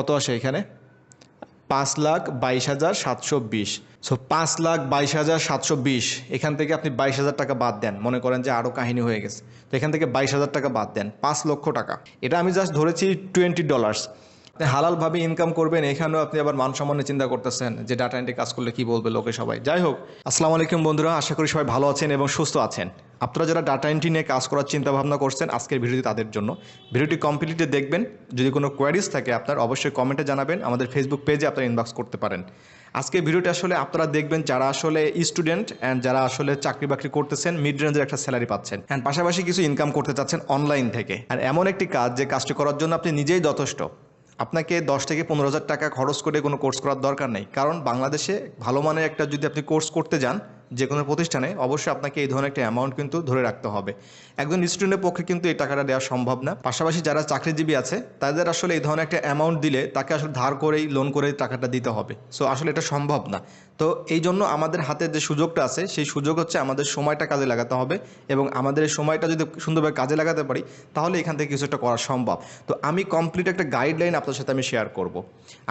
কত আসে এখানে? পাঁচ লাখ বাইশ হাজার সাতশো বিশ। সো পাঁচ লাখ বাইশ হাজার সাতশো বিশ, এখান থেকে আপনি বাইশ হাজার টাকা বাদ দেন। মনে করেন যে আরও কাহিনী হয়ে গেছে। তো এখান থেকে বাইশ হাজার টাকা বাদ দেন, পাঁচ লক্ষ টাকা। এটা আমি জাস্ট ধরেছি টোয়েন্টি ডলার্স হালালভাবে ইনকাম করবেন, এখানেও আপনি আবার মান সম্মানে চিন্তা করতেছেন যে ডাটা এন্ট্রি কাজ করলে কি বলবে লোকে সবাই। যাই হোক, আসসালামু আলাইকুম বন্ধুরা, আশা করি সবাই ভালো আছেন এবং সুস্থ আছেন। আপনারা যারা ডাটা এন্ট্রি নিয়ে কাজ করার চিন্তা ভাবনা করছেন আজকের ভিডিওটি তাদের জন্য। ভিডিওটি কমপ্লিটলি দেখবেন, যদি কোনো কোয়ারিজ থাকে আপনার অবশ্যই কমেন্টে জানাবেন, আমাদের ফেসবুক পেজে আপনারা ইনবক্স করতে পারেন। আজকের ভিডিওটি আসলে আপনারা দেখবেন যারা আসলে স্টুডেন্ট অ্যান্ড যারা আসলে চাকরি বাকরি করতেছেন মিড রেঞ্জের একটা স্যালারি পাচ্ছেন। অ্যান্ড পাশাপাশি কিছু ইনকাম করতে চাচ্ছেন অনলাইন থেকে। আর এমন একটি কাজ যে কাজটি করার জন্য আপনি নিজেই যথেষ্ট। আপনাকে দশ থেকে পনেরো হাজার টাকা খরচ করে কোনো কোর্স করার দরকার নেই। কারণ বাংলাদেশে ভালো মানের একটা যদি আপনি কোর্স করতে যান যে কোনো প্রতিষ্ঠানে অবশ্যই আপনাকে এই ধরনের একটা অ্যামাউন্ট কিন্তু ধরে রাখতে হবে। একজন স্টুডেন্টের পক্ষে কিন্তু এই টাকাটা দেওয়া সম্ভব না। পাশাপাশি যারা চাকরিজীবী আছে, তাদের আসলে এই ধরনের একটা অ্যামাউন্ট দিলে তাকে আসলে ধার করেই লোন করে টাকাটা দিতে হবে। সো আসলে এটা সম্ভব না। তো এই জন্য আমাদের হাতে যে সুযোগটা আছে, সেই সুযোগ হচ্ছে আমাদের সময়টা কাজে লাগাতে হবে এবং আমাদের এই সময়টা যদি সুন্দরভাবে কাজে লাগাতে পারি, তাহলে এখান থেকে কিছু একটা করা সম্ভব। তো আমি কমপ্লিট একটা গাইডলাইন আপনার সাথে আমি শেয়ার করব।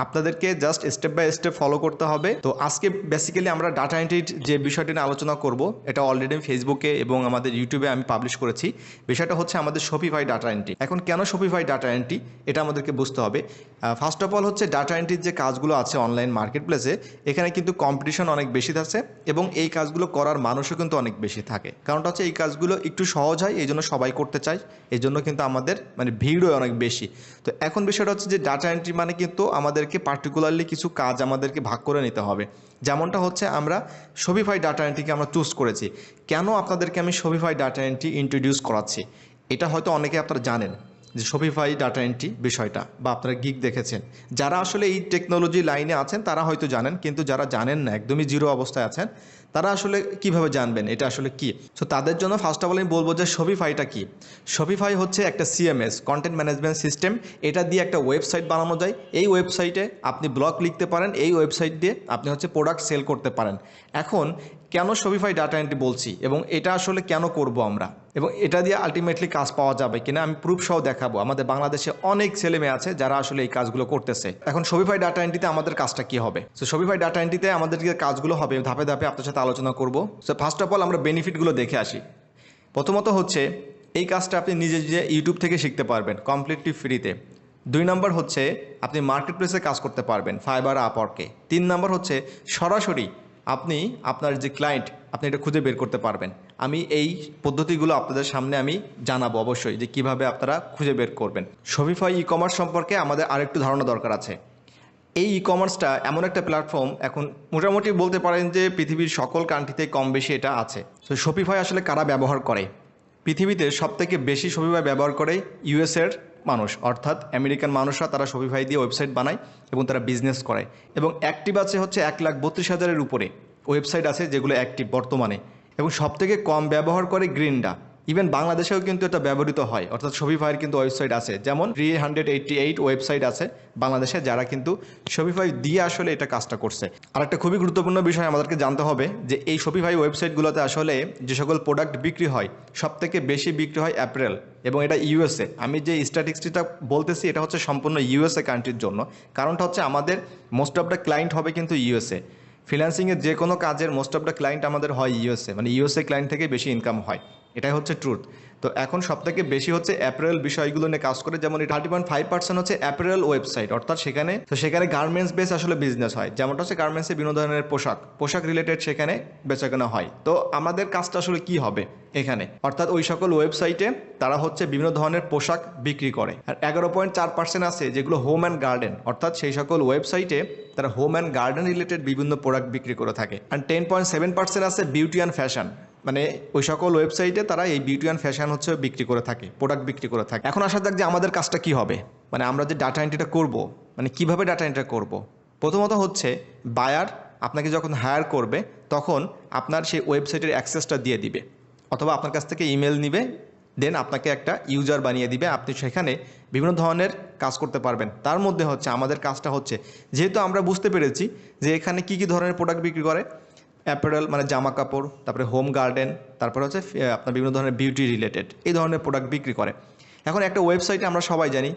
আপনাদেরকে just step by step follow করতে হবে। তো আজকে বেসিক্যালি আমরা ডাটা এন্ট্রির যে বিষয়টি নিয়ে আলোচনা করব, এটা অলরেডি ফেসবুকে এবং আমাদের ইউটিউবে আমি পাবলিশ করেছি। বিষয়টা হচ্ছে আমাদের শপিফাই ডাটা এন্ট্রি এখন কেন শপিফাই ডাটা এন্ট্রি এটা আমাদেরকে বুঝতে হবে। ফার্স্ট অফ অল হচ্ছে ডাটা এন্ট্রির যে কাজগুলো আছে অনলাইন মার্কেট প্লেসে এখানে কিন্তু কম্পিটিশন অনেক বেশি থাকছে এবং এই কাজগুলো করার মানুষও কিন্তু অনেক বেশি থাকে। কারণটা হচ্ছে এই কাজগুলো একটু সহজ হয় এই জন্য সবাই করতে চায় এই জন্য কিন্তু আমাদের মানে ভিড়ও অনেক বেশি। তো এখন বিষয়টা হচ্ছে যে ডাটা এন্ট্রি মানে কিন্তু আমাদেরকে পার্টিকুলারলি কিছু কাজ আমাদেরকে ভাগ করে নিতে হবে। যেমনটা হচ্ছে আমরা শপিফাই ডাটা এন্ট্রিকে আমরা চুজ করেছি। কেন আপনাদেরকে আমি শপিফাই ডাটা এন্ট্রি ইন্ট্রোডিউস করাচ্ছি? এটা হয়তো অনেকে আপনারা জানেন যে শপিফাই ডাটা এন্ট্রি বিষয়টা বা আপনারা গিক দেখেছেন। যারা আসলে এই টেকনোলজি লাইনে আছেন, তারা হয়তো জানেন, কিন্তু যারা জানেন না, একদমই জিরো অবস্থায় আছেন তারা আসলে কীভাবে জানবেন? এটা আসলে কি? সো তাদের জন্য ফার্স্ট অফ অল আমি বলব যে শপিফাইটা কি? শপিফাই হচ্ছে একটা সিএমএস কন্টেন্ট ম্যানেজমেন্ট সিস্টেম এটা দিয়ে একটা ওয়েবসাইট বানানো যায়। এই ওয়েবসাইটে আপনি ব্লগ লিখতে পারেন। এই ওয়েবসাইট দিয়ে আপনি হচ্ছে প্রোডাক্ট সেল করতে পারেন। এখন, কেন শপিফাই ডাটা এন্ট্রি বলছি? এবং এটা আসলে কেন করব আমরা? এবং এটা দিয়ে আলটিমেটলি কাজ পাওয়া যাবে কিনা আমি প্রুফ সহ দেখাবো। আমাদের বাংলাদেশে অনেক ছেলে মেয়ে আছে যারা আসলে এই কাজগুলো করতেছে। এখন শপিফাই ডাটা এন্ট্রিতে আমাদের কাজটা কি হবে? সো শপিফাই ডাটা এন্ট্রিতে আমাদের যে কাজগুলো হবে, ধাপে ধাপে আপনার সাথে আলোচনা করব। সো ফার্স্ট অফ অল আমরা বেনিফিটগুলো দেখে আসি। প্রথমত হচ্ছে, এই কাজটা আপনি নিজে নিজে ইউটিউব থেকে শিখতে পারবেন কমপ্লিটলি ফ্রিতে দুই নম্বর হচ্ছে, আপনি মার্কেট প্লেসে কাজ করতে পারবেন ফাইবার আপওয়ার্কে তিন নম্বর হচ্ছে, সরাসরি আপনি আপনার যে ক্লায়েন্ট আপনি এটা খুঁজে বের করতে পারবেন। আমি এই পদ্ধতিগুলো আপনাদের সামনে আমি জানাব অবশ্যই, যে কীভাবে আপনারা খুঁজে বের করবেন। শপিফাই ই কমার্স সম্পর্কে আমাদের আরেকটু ধারণা দরকার আছে। এই ই কমার্সটা এমন একটা প্ল্যাটফর্ম এখন মোটামুটি বলতে পারেন যে পৃথিবীর সকল কান্ট্রিতে কম বেশি এটা আছে। তো শপিফাই আসলে কারা ব্যবহার করে? পৃথিবীতে সবথেকে বেশি শপিফাই ব্যবহার করে ইউএসের মানুষ, অর্থাৎ আমেরিকান মানুষরা তারা শপিফাই দিয়ে ওয়েবসাইট বানায় এবং তারা বিজনেস করে। এবং অ্যাক্টিভ আছে হচ্ছে এক লাখ বত্রিশ হাজারের উপরে। ওয়েবসাইট আছে যেগুলো অ্যাক্টিভ বর্তমানে। এবং সবথেকে কম ব্যবহার করে গ্রিনডা ইভেন বাংলাদেশেও কিন্তু এটা ব্যবহৃত হয়। অর্থাৎ শপিফাইয়ের কিন্তু ওয়েবসাইট আছে। যেমন three hundred eighty eight website আছে বাংলাদেশে, যারা কিন্তু শপিফাই দিয়ে আসলে এটা কাজটা করছে। আর একটা খুবই গুরুত্বপূর্ণ বিষয় আমাদেরকে জানতে হবে যে এই শপিফাই ওয়েবসাইটগুলোতে আসলে যে সকল প্রোডাক্ট বিক্রি হয় সব থেকে বেশি বিক্রি হয় অ্যাপ্রেল এবং এটা ইউএসএ আমি যে স্ট্যাটিক্সটা বলতেছি, এটা হচ্ছে সম্পূর্ণ ইউএসএ কান্ট্রির জন্য। কারণটা হচ্ছে আমাদের মোস্ট অফ দ্য ক্লায়েন্ট হবে কিন্তু ইউএসএ ফ্রিল্যান্সিংয়ের যে কোনো কাজের মোস্ট অফ দ্য ক্লায়েন্ট আমাদের হয় ইউএসএ মানে ইউএসএ ক্লায়েন্ট থেকে বেশি ইনকাম হয়। এটাই হচ্ছে ট্রুথ তো এখন সব থেকে বেশি হচ্ছে অ্যাপারেল বিষয়গুলো নিয়ে কাজ করে, যেমন থার্টি পয়েন্ট ফাইভ পার্সেন্ট হচ্ছে অ্যাপারেল ওয়েবসাইট অর্থাৎ সেখানে, তো সেখানে গার্মেন্টস বেস আসলে বিজনেস হয়। যেমনটা হচ্ছে গার্মেন্টসে বিভিন্ন ধরনের পোশাক পোশাক রিলেটেড সেখানে বেচাকেনা হয়। তো আমাদের কাজটা আসলে কি হবে এখানে? অর্থাৎ ওই সকল ওয়েবসাইটে তারা হচ্ছে বিভিন্ন ধরনের পোশাক বিক্রি করে। আর এগারো পয়েন্ট চার পার্সেন্ট আছে যেগুলো হোম অ্যান্ড গার্ডেন অর্থাৎ সেই সকল ওয়েবসাইটে তারা হোম অ্যান্ড গার্ডেন রিলেটেড বিভিন্ন প্রোডাক্ট বিক্রি করে থাকে। আর টেন পয়েন্ট সেভেন পার্সেন্ট আছে বিউটি অ্যান্ড ফ্যাশন মানে ওই সকল ওয়েবসাইটে তারা এই বিউটি অ্যান্ড ফ্যাশন হচ্ছে বিক্রি করে থাকে প্রোডাক্ট বিক্রি করে থাকে। এখন আসা যাক যে আমাদের কাজটা কি হবে। মানে আমরা যে ডাটা এন্ট্রিটা করব মানে কীভাবে ডাটা এন্ট্রি করব? প্রথমত হচ্ছে বায়ার আপনাকে যখন হায়ার করবে, তখন আপনার সেই ওয়েবসাইটের অ্যাক্সেসটা দিয়ে দিবে। অথবা আপনার কাছ থেকে ইমেল নিবে দেন আপনাকে একটা ইউজার বানিয়ে দিবে, আপনি সেখানে বিভিন্ন ধরনের কাজ করতে পারবেন। তার মধ্যে হচ্ছে, আমাদের কাজটা হচ্ছে, যেহেতু আমরা বুঝতে পেরেছি যে এখানে কি কি ধরনের প্রোডাক্ট বিক্রি করে অ্যাপারেল মানে জামা কাপড়, তারপরে হোম গার্ডেন, তারপরে হচ্ছে আপনার বিভিন্ন ধরনের বিউটি রিলেটেড, এই ধরনের প্রোডাক্ট বিক্রি করে। এখন একটা ওয়েবসাইটে আমরা সবাই জানি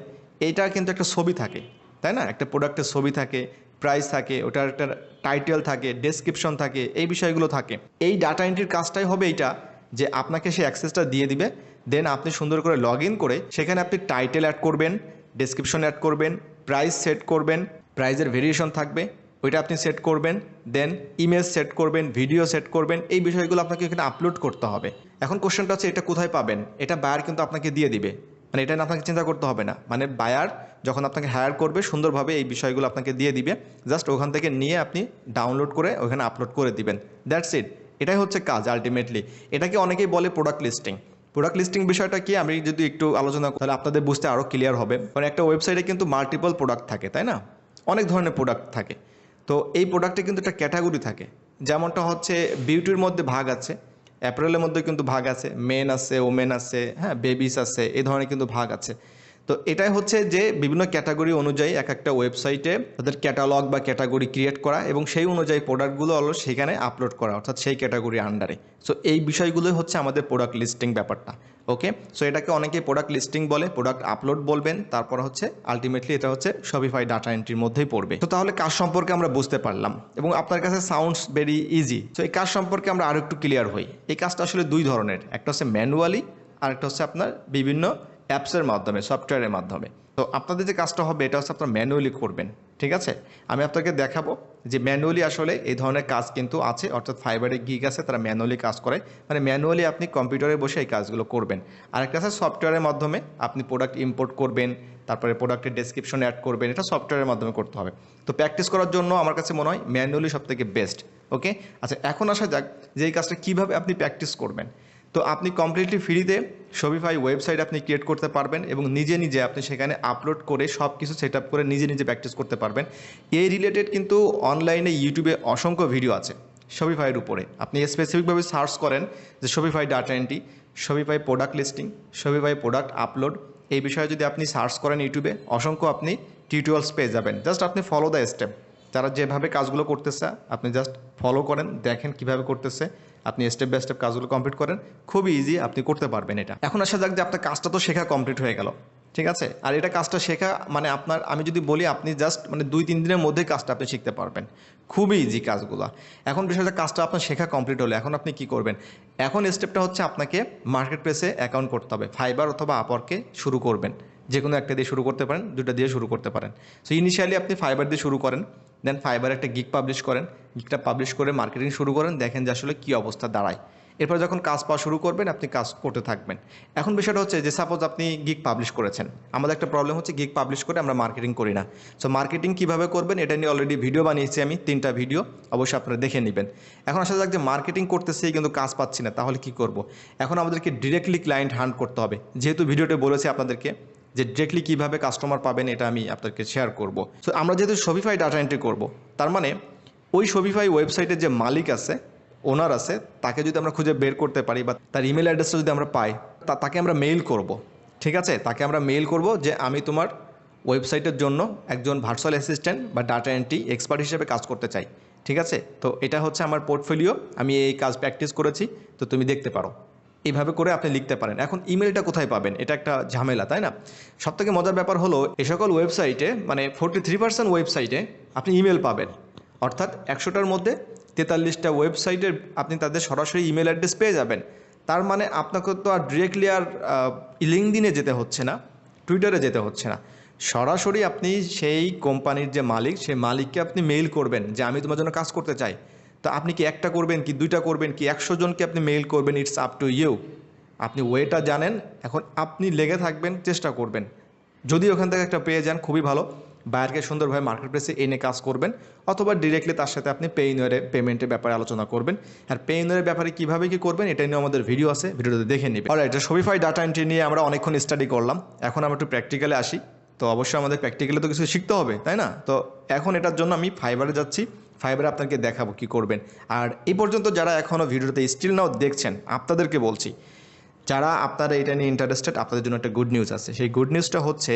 এইটা কিন্তু একটা ছবি থাকে, তাই না? একটা প্রোডাক্টের ছবি থাকে প্রাইস থাকে, ওটার একটা টাইটেল থাকে ডেসক্রিপশন থাকে, এই বিষয়গুলো থাকে। এই ডাটা এন্ট্রির কাজটাই হবে এইটা, যে আপনাকে সে অ্যাক্সেসটা দিয়ে দিবে দেন আপনি সুন্দর করে লগ ইন করে, সেখানে আপনি টাইটেল অ্যাড করবেন ডেসক্রিপশন অ্যাড করবেন প্রাইস সেট করবেন প্রাইজের ভেরিয়েশন থাকবে, ওইটা আপনি সেট করবেন দেন ইমেজ সেট করবেন, ভিডিও সেট করবেন, এই বিষয়গুলো আপনাকে এখানে আপলোড করতে হবে। এখন কোশ্চেনটা হচ্ছে এটা কোথায় পাবেন? এটা বায়ার কিন্তু আপনাকে দিয়ে দিবে। মানে এটা আপনাকে চিন্তা করতে হবে না। মানে বায়ার যখন আপনাকে হায়ার করবে, সুন্দরভাবে এই বিষয়গুলো আপনাকে দিয়ে দিবে। জাস্ট ওখান থেকে নিয়ে আপনি ডাউনলোড করে ওখানে আপলোড করে দিবেন। দ্যাটস ইট এটাই হচ্ছে কাজ আলটিমেটলি এটাকে অনেকেই বলে প্রোডাক্ট লিস্টিং প্রোডাক্ট লিস্টিং বিষয়টা কি? আমি যদি একটু আলোচনা করি, তাহলে আপনাদের বুঝতে আরও ক্লিয়ার হবে। কারণ একটা ওয়েবসাইটে কিন্তু মাল্টিপল প্রোডাক্ট থাকে, তাই না? অনেক ধরনের প্রোডাক্ট থাকে। তো এই প্রোডাক্টে কিন্তু একটা ক্যাটাগরি থাকে। যেমনটা হচ্ছে বিউটির মধ্যে ভাগ আছে অ্যাপ্রেলের মধ্যে কিন্তু ভাগ আছে মেন আছে ওমেন আছে হ্যাঁ বেবিস আছে, এই ধরনের কিন্তু ভাগ আছে। তো এটাই হচ্ছে যে বিভিন্ন ক্যাটাগরি অনুযায়ী এক একটা ওয়েবসাইটে তাদের ক্যাটালগ বা ক্যাটাগরি ক্রিয়েট করা এবং সেই অনুযায়ী প্রোডাক্টগুলো হলো সেখানে আপলোড করা, অর্থাৎ সেই ক্যাটাগরি আন্ডারে সো এই বিষয়গুলোই হচ্ছে আমাদের প্রোডাক্ট লিস্টিং ব্যাপারটা ওকে সো এটাকে অনেকে প্রোডাক্ট লিস্টিং বলে প্রোডাক্ট আপলোড বলবেন, তারপর হচ্ছে আলটিমেটলি এটা হচ্ছে শপিফাই ডাটা এন্ট্রির মধ্যেই পড়বে। তো তাহলে কাজ সম্পর্কে আমরা বুঝতে পারলাম এবং আপনার কাছে সাউন্ডস ভেরি ইজি সো এই কাজ সম্পর্কে আমরা আরও একটু ক্লিয়ার হই। এই কাজটা আসলে দুই ধরনের, একটা হচ্ছে ম্যানুয়ালি আর একটা হচ্ছে আপনার বিভিন্ন অ্যাপসের মাধ্যমে, সফটওয়্যারের মাধ্যমে। তো আপনাদের যে কাজটা হবে, এটা হচ্ছে আপনার ম্যানুয়ালি করবেন, ঠিক আছে? আমি আপনাকে দেখাবো যে ম্যানুয়ালি আসলে এই ধরনের কাজ কিন্তু আছে, অর্থাৎ ফাইবারে গিগ আছে, তারা ম্যানুয়ালি কাজ করে। মানে ম্যানুয়ালি আপনি কম্পিউটারে বসে এই কাজগুলো করবেন। আরেকটা আছে সফটওয়্যারের মাধ্যমে আপনি প্রোডাক্ট ইম্পোর্ট করবেন, তারপরে প্রোডাক্টের ডেসক্রিপশন অ্যাড করবেন, এটা সফটওয়্যারের মাধ্যমে করতে হবে। তো প্র্যাকটিস করার জন্য আমার কাছে মনে হয় ম্যানুয়ালি সব থেকে বেস্ট ওকে আচ্ছা এখন আসা যাক যে এই কাজটা কীভাবে আপনি প্র্যাকটিস করবেন। তো আপনি কমপ্লিটলি ফ্রিতে শপিফাই ওয়েবসাইট আপনি ক্রিয়েট করতে পারবেন এবং নিজে নিজে আপনি সেখানে আপলোড করে সব কিছু সেট আপ করে নিজে নিজে প্র্যাকটিস করতে পারবেন। এই রিলেটেড কিন্তু অনলাইনে ইউটিউবে অসংখ্য ভিডিও আছে শপিফাইয়ের উপরে। আপনি স্পেসিফিকভাবে সার্চ করেন যে Shopify data entry Shopify product listing Shopify product upload এই বিষয়ে যদি আপনি সার্চ করেন ইউটিউবে অসংখ্য আপনি টিউটোরিয়ালস পেয়ে যাবেন। জাস্ট আপনি ফলো দ্য স্টেপ তারা যেভাবে কাজগুলো করতেছে, আপনি জাস্ট ফলো করেন, দেখেন কীভাবে করতেছে। আপনি স্টেপ বাই স্টেপ কাজগুলো কমপ্লিট করেন, খুবই ইজি আপনি করতে পারবেন এটা। এখন আসা যাক যে আপনার কাজটা তো শেখা কমপ্লিট হয়ে গেল, ঠিক আছে? আর এটা কাজটা শেখা মানে আপনার, আমি যদি বলি আপনি জাস্ট মানে দুই, তিন দিনের মধ্যেই কাজটা আপনি শিখতে পারবেন। খুবই ইজি কাজগুলো। এখন বিষয়টা কাজটা আপনার শেখা কমপ্লিট হলে, এখন আপনি কি করবেন? এখন স্টেপটা হচ্ছে আপনাকে মার্কেট প্লেসে অ্যাকাউন্ট করতে হবে ফাইবার অথবা আপরকে শুরু করবেন। যে কোনো একটা দিয়ে শুরু করতে পারেন দুটা দিয়ে শুরু করতে পারেন। সো ইনিশিয়ালি আপনি ফাইবার দিয়ে শুরু করেন দেন ফাইবার একটা গিক পাবলিশ করেন গিকটা পাবলিশ করে মার্কেটিং শুরু করেন, দেখেন যে আসলে কী অবস্থা দাঁড়ায়। এরপর যখন কাজ পাওয়া শুরু করবেন, আপনি কাজ করতে থাকবেন। এখন বিষয়টা হচ্ছে যে সাপোজ আপনি গিক পাবলিশ করেছেন। আমাদের একটা প্রবলেম হচ্ছে গিক পাবলিশ করে আমরা মার্কেটিং করি না। সো মার্কেটিং কীভাবে করবেন, এটা নিয়ে অলরেডি ভিডিও বানিয়েছি আমি, তিনটা ভিডিও অবশ্যই আপনারা দেখে নেবেন। এখন আসা যাক যে মার্কেটিং করতেছি কিন্তু কাজ পাচ্ছি না, তাহলে কি করব? এখন আমাদেরকে ডিরেক্টলি ক্লায়েন্ট হান্ট করতে হবে। যেহেতু ভিডিওতে বলেছি আপনাদেরকে যে ডিরেক্টলি কীভাবে কাস্টমার পাবেন এটা আমি আপনাদেরকে শেয়ার করব। সো আমরা যেহেতু শপিফাই ডাটা এন্ট্রি করব, তার মানে ওই শপিফাই ওয়েবসাইটের যে মালিক আছে ওনার আছে, তাকে যদি আমরা খুঁজে বের করতে পারি বা তার ইমেল অ্যাড্রেসটা যদি আমরা পাই তাকে আমরা মেইল করব। ঠিক আছে? তাকে আমরা মেইল করব যে আমি তোমার ওয়েবসাইটের জন্য একজন ভার্চুয়াল অ্যাসিস্ট্যান্ট বা ডাটা এন্ট্রি এক্সপার্ট হিসেবে কাজ করতে চাই। ঠিক আছে? তো এটা হচ্ছে আমার পোর্টফোলিও আমি এই কাজ প্র্যাকটিস করেছি, তো তুমি দেখতে পারো। এইভাবে করে আপনি লিখতে পারেন। এখন ইমেলটা কোথায় পাবেন? এটা একটা ঝামেলা, তাই না? সব থেকে মজার ব্যাপার হলো, এ সকল ওয়েবসাইটে মানে ফোরটি থ্রি পার্সেন্ট ওয়েবসাইটে আপনি ইমেল পাবেন। অর্থাৎ একশোটার মধ্যে তেতাল্লিশটা ওয়েবসাইটে আপনি তাদের সরাসরি ইমেল অ্যাড্রেস পেয়ে যাবেন। তার মানে আপনাকে তো আর ডিরেক্টলি আর লিঙ্কদিনে যেতে হচ্ছে না টুইটারে যেতে হচ্ছে না। সরাসরি আপনি সেই কোম্পানির যে মালিক, সেই মালিককে আপনি মেইল করবেন যে, আমি তোমার জন্য কাজ করতে চাই। তো আপনি কি একটা করবেন কি দুইটা করবেন কি একশো জনকে আপনি মেইল করবেন ইটস আপ টু ইউ আপনি ওয়েটা জানেন, এখন আপনি লেগে থাকবেন, চেষ্টা করবেন। যদি ওখান থেকে একটা পেয়ে যান, খুবই ভালো। বায়ারকে সুন্দরভাবে মার্কেট প্লেসে এনে কাজ করবেন, অথবা ডিরেক্টলি তার সাথে আপনি পেইনওয়ারে পেমেন্টের ব্যাপারে আলোচনা করবেন। আর পেইনওয়ারের ব্যাপারে কীভাবে কী করবেন, এটা নিয়ে আমাদের ভিডিও আছে ভিডিওতে দেখে নেবেন। আর এটা শপিফাই ডাটা এন্ট্রি নিয়ে আমরা অনেকক্ষণ স্টাডি করলাম। এখন আমরা একটু প্র্যাকটিক্যালে আসি। তো অবশ্যই আমাদের প্র্যাকটিক্যালে তো কিছু শিখতে হবে, তাই না? তো এখন এটার জন্য আমি ফাইবারে যাচ্ছি ফাইবারে আপনাকে দেখাবো কি করবেন। আর এই পর্যন্ত যারা এখনও ভিডিওতে স্টিল নাও দেখছেন, আপনাদেরকে বলছি, যারা আপনারা এটা নিয়ে ইন্টারেস্টেড আপনাদের জন্য একটা গুড নিউজ আছে। সেই গুড নিউজটা হচ্ছে,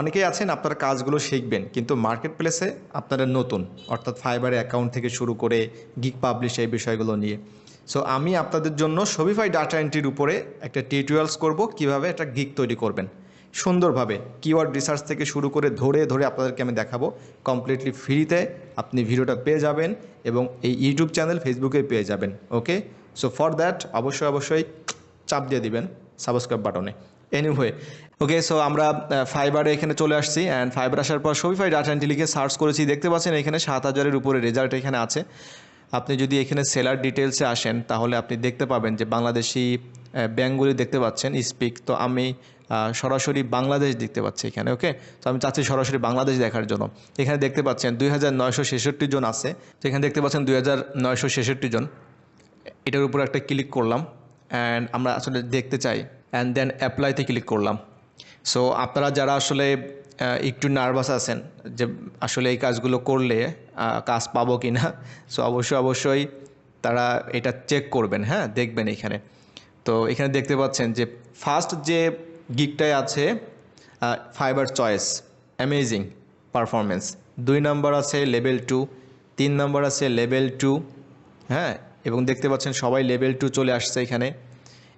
অনেকেই আছেন আপনারা কাজগুলো শিখবেন, কিন্তু মার্কেট প্লেসে আপনারা নতুন, অর্থাৎ ফাইবারে অ্যাকাউন্ট থেকে শুরু করে গিক পাবলিশ এই বিষয়গুলো নিয়ে। সো আমি আপনাদের জন্য শপিফাই ডাটা এন্ট্রির উপরে একটা টিউটোরিয়ালস করব, কীভাবে একটা গিক তৈরি করবেন। সুন্দরভাবে কিওয়ার্ড রিসার্চ থেকে শুরু করে ধরে ধরে আপনাদেরকে আমি দেখাবো কমপ্লিটলি ফ্রিতে আপনি ভিডিওটা পেয়ে যাবেন এবং এই ইউটিউব চ্যানেল ফেসবুকে পেয়ে যাবেন ওকে সো ফর দ্যাট অবশ্যই অবশ্যই চাপ দিয়ে দিবেন সাবস্ক্রাইব বাটনে এনিওয়ে ওকে সো আমরা ফাইবারে এখানে চলে আসছি অ্যান্ড ফাইবার আসার পর শপিফাই ডাটা এন্ট্রি লিখে সার্চ করেছি। দেখতে পাচ্ছেন এখানে সাত হাজারের উপরে রেজাল্ট এখানে আছে। আপনি যদি এখানে সেলার ডিটেলসে আসেন, তাহলে আপনি দেখতে পাবেন যে বাংলাদেশি ব্যাঙ্কগুলি দেখতে পাচ্ছেন স্পিক তো আমি সরাসরি বাংলাদেশ দেখতে পাচ্ছি এখানে ওকে তো আমি চাচ্ছি সরাসরি বাংলাদেশ দেখার জন্য। এখানে দেখতে পাচ্ছেন দুই হাজার নয়শো ছেষট্টি জন আছে। তো এখানে দেখতে পাচ্ছেন দুই হাজার নয়শো ছেষট্টি জন। এটার উপর একটা ক্লিক করলাম অ্যান্ড আমরা আসলে দেখতে চাই অ্যান্ড দেন অ্যাপ্লাইতে ক্লিক করলাম। সো আপনারা যারা আসলে একটু নার্ভাস আছেন যে আসলে এই কাজগুলো করলে কাজ পাবো কি না সো অবশ্যই অবশ্যই তারা এটা চেক করবেন হ্যাঁ? দেখবেন এখানে। তো এখানে দেখতে পাচ্ছেন যে ফার্স্ট যে গিকটাই আছে ফাইবার চয়েস অ্যামেজিং পারফরমেন্স দুই নম্বর আছে লেভেল টু তিন নম্বর আছে লেভেল টু হ্যাঁ? এবং দেখতে পাচ্ছেন সবাই লেভেল টু চলে আসছে এখানে।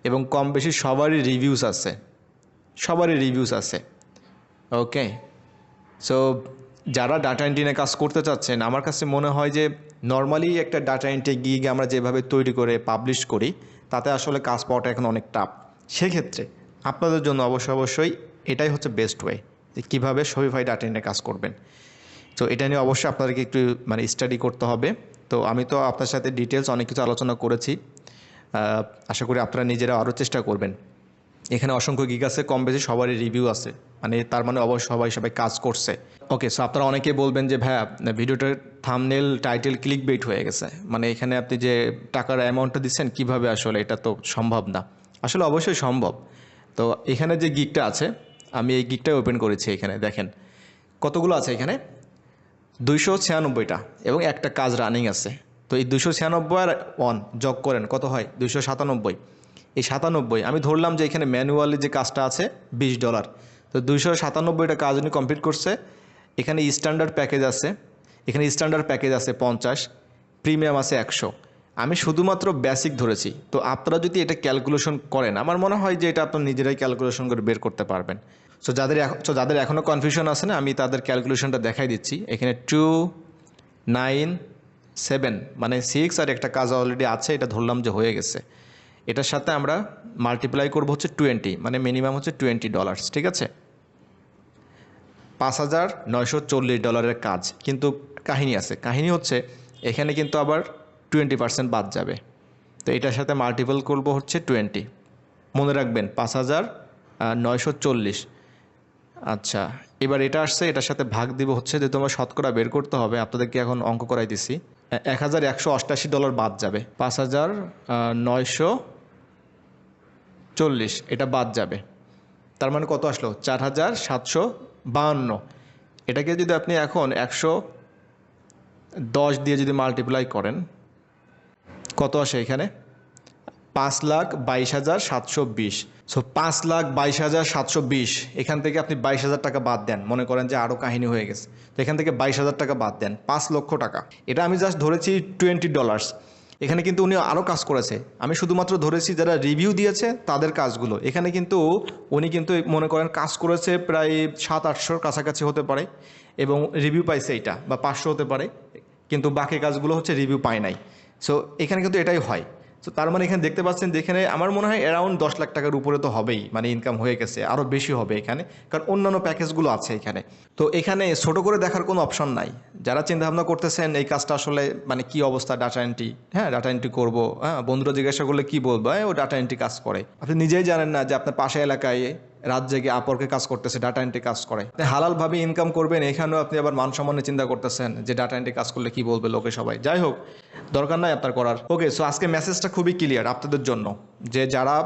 এবং কম বেশি সবারই রিভিউস আছে। সবারই রিভিউস আছে। ওকে সো যারা ডাটা এন্ট্রিনে কাজ করতে চাচ্ছেন, আমার কাছে মনে হয় যে নর্মালি একটা ডাটা এন্ট্রি গিয়ে আমরা যেভাবে তৈরি করে পাবলিশ করি, তাতে আসলে কাজ পাওয়াটা এখন অনেক টাফ সেক্ষেত্রে আপনাদের জন্য অবশ্যই অবশ্যই এটাই হচ্ছে বেস্ট ওয়ে যে কীভাবে শপিফাই ডাটা এন্ট্রিনে কাজ করবেন। তো এটা নিয়ে অবশ্যই আপনাদেরকে একটু মানে স্টাডি করতে হবে। তো আমি তো আপনার সাথে ডিটেলস অনেক কিছু আলোচনা করেছি। আশা করি আপনারা নিজেরা আরও চেষ্টা করবেন। এখানে অসংখ্য গিগ আছে, কম বেশি সবারই রিভিউ আছে। মানে তার মানে অবশ্যই সবাই সবাই কাজ করছে। ওকে সো আপনারা অনেকে বলবেন যে, ভাইয়া, ভিডিওটার থামনেল টাইটেল ক্লিক বেট হয়ে গেছে। মানে এখানে আপনি যে টাকার অ্যামাউন্টটা দিচ্ছেন, কীভাবে আসলে এটা তো সম্ভব না? আসলে অবশ্যই সম্ভব। তো এখানে যে গিগটা আছে, আমি এই গিগটা ওপেন করেছি এখানে, দেখেন। কতগুলো আছে এখানে? দুইশো ছিয়ানব্বইটা, এবং একটা কাজ রানিং আছে। তো এই দুশো ছিয়ানব্বই আর ওয়ান যোগ করেন, কত হয়? দুশো সাতানব্বই। এই সাতানব্বই, আমি ধরলাম যে এখানে ম্যানুয়ালি যে কাজটা আছে, বিশ ডলার তো দুইশো সাতানব্বইটা কাজ উনি কমপ্লিট করছে। এখানে স্ট্যান্ডার্ড প্যাকেজ আছে, এখানে স্ট্যান্ডার্ড প্যাকেজ আছে পঞ্চাশ প্রিমিয়াম আছে একশো। আমি শুধুমাত্র বেসিক ধরেছি। তো আপনারা যদি এটা ক্যালকুলেশন করেন, আমার মনে হয় যে এটা আপনার নিজেরাই ক্যালকুলেশন করে বের করতে পারবেন। সো যাদের সো যাদের এখনও কনফিউশন আছে না, আমি তাদের ক্যালকুলেশনটা দেখাই দিচ্ছি। এখানে টু নাইন সেভেন মানে সিক্স আর একটা কাজ অলরেডি আছে, এটা ধরলাম যে হয়ে গেছে। এটার সাথে আমরা মাল্টিপ্লাই করব হচ্ছে টোয়েন্টি মানে মিনিমাম হচ্ছে টোয়েন্টি ডলার্স ঠিক আছে? পাঁচ হাজার নয়শো চল্লিশ ডলারের কাজ, কিন্তু কাহিনী আছে। কাহিনী হচ্ছে, এখানে কিন্তু আবার টোয়েন্টি পার্সেন্ট বাদ যাবে। তো এটার সাথে মাল্টিপল করব হচ্ছে টোয়েন্টি। মনে রাখবেন পাঁচ হাজার নয়শো চল্লিশ। আচ্ছা এবার এটা আসছে, এটার সাথে ভাগ দিব হচ্ছে যে তোমার শতকরা বের করতে হবে। আপনাদেরকে এখন অঙ্ক করাই দিছি এক হাজার একশো অষ্টাশি ডলার বাদ যাবে। পাঁচ হাজার নয়শো চল্লিশ, এটা বাদ যাবে। তার মানে কত আসলো? চার হাজার সাতশো বাহান্ন। এটাকে যদি আপনি এখন একশো দশ দিয়ে যদি মাল্টিপ্লাই করেন কত আসে এখানে? পাঁচ লাখ বাইশ হাজার সাতশো বিশ। সো পাঁচ লাখ বাইশ হাজার সাতশো বিশ, এখান থেকে আপনি বাইশ হাজার টাকা বাদ দেন। মনে করেন যে আরও কাহিনী হয়ে গেছে। তো এখান থেকে বাইশ হাজার টাকা বাদ দেন, পাঁচ লক্ষ টাকা। এটা আমি জাস্ট ধরেছি টোয়েন্টি ডলার্স এখানে কিন্তু উনি আরও কাজ করেছে। আমি শুধুমাত্র ধরেছি যারা রিভিউ দিয়েছে, তাদের কাজগুলো। এখানে কিন্তু উনি কিন্তু মনে করেন কাজ করেছে প্রায় সাত, আটশোর কাছাকাছি হতে পারে এবং রিভিউ পাইছে এটা বা পাঁচশো হতে পারে। কিন্তু বাকি কাজগুলো হচ্ছে রিভিউ পায় নাই। সো এখানে কিন্তু এটাই হয়। সো তার মানে এখানে দেখতে পাচ্ছেন যে এখানে আমার মনে হয় অ্যারাউন্ড দশ লাখ টাকার উপরে তো হবেই মানে ইনকাম হয়ে গেছে আরও বেশি হবে এখানে, কারণ অন্যান্য প্যাকেজগুলো আছে এখানে। তো এখানে ছোটো করে দেখার কোনো অপশন নাই। যারা চিন্তা ভাবনা করতেছেন এই কাজটা আসলে মানে কি অবস্থা ডাটা এন্ট্রি হ্যাঁ ডাটা এন্ট্রি করব। হ্যাঁ বন্ধুরা জিজ্ঞাসা করলে কি বলব? হ্যাঁ ও ডাটা এন্ট্রি কাজ করে। আপনি নিজেই জানেন না যে আপনার পাশে এলাকায় রাত জেগে আপরকে কাজ করতেছে ডাটা এন্ট্রি কাজ করে। হালালভাবে ইনকাম করবেন, এখানেও আপনি আবার মান সম্মানে চিন্তা করতেছেন যে ডাটা এন্ট্রি কাজ করলে কি বলবে লোকে সবাই। যাই হোক, দরকার নাই আপনার করার। ওকে সো আজকে মেসেজটা খুবই ক্লিয়ার আপনাদের জন্য যে যারা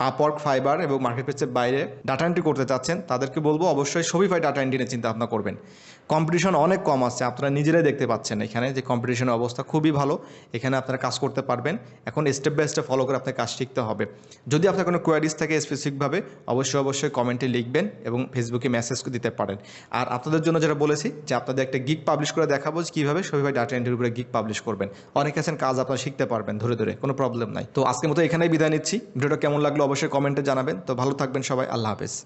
আপওয়ার্ক ফাইবার এবং মার্কেট প্লেসের বাইরে ডাটা এন্ট্রি করতে চাচ্ছেন, তাদেরকে বলব অবশ্যই শপিফাই ডাটা এন্ট্রি নিয়ে চিন্তা ভাবনা করবেন। কম্পিটিশন অনেক কম আছে, আপনারা নিজেরাই দেখতে পাচ্ছেন এখানে যে কম্পিটিশনের অবস্থা খুবই ভালো, এখানে আপনারা কাজ করতে পারবেন। এখন স্টেপ বাই স্টেপ ফলো করে আপনার কাজ শিখতে হবে। যদি আপনার কোনো কোয়ারিজ থাকে স্পেসিফিকভাবে অবশ্যই অবশ্যই কমেন্টে লিখবেন এবং ফেসবুকে মেসেজ দিতে পারেন। আর আপনাদের জন্য যেটা বলেছি, যে আপনাদের একটা গিক পাবলিশ করে দেখাবো যে কীভাবে শপিফাই ডাটা এন্ট্রির উপরে গিক পাবলিশ করবেন। অনেক আছেন, কাজ আপনারা শিখতে পারবেন ধরে ধরে, কোনো প্রবলেম নাই। তো আজকের মতো এখানেই বিদায় নিচ্ছি। ভিডিওটা কেমন লাগল অবশ্যই কমেন্টে জানাবেন। তো ভালো থাকবেন সবাই আল্লাহ হাফেজ।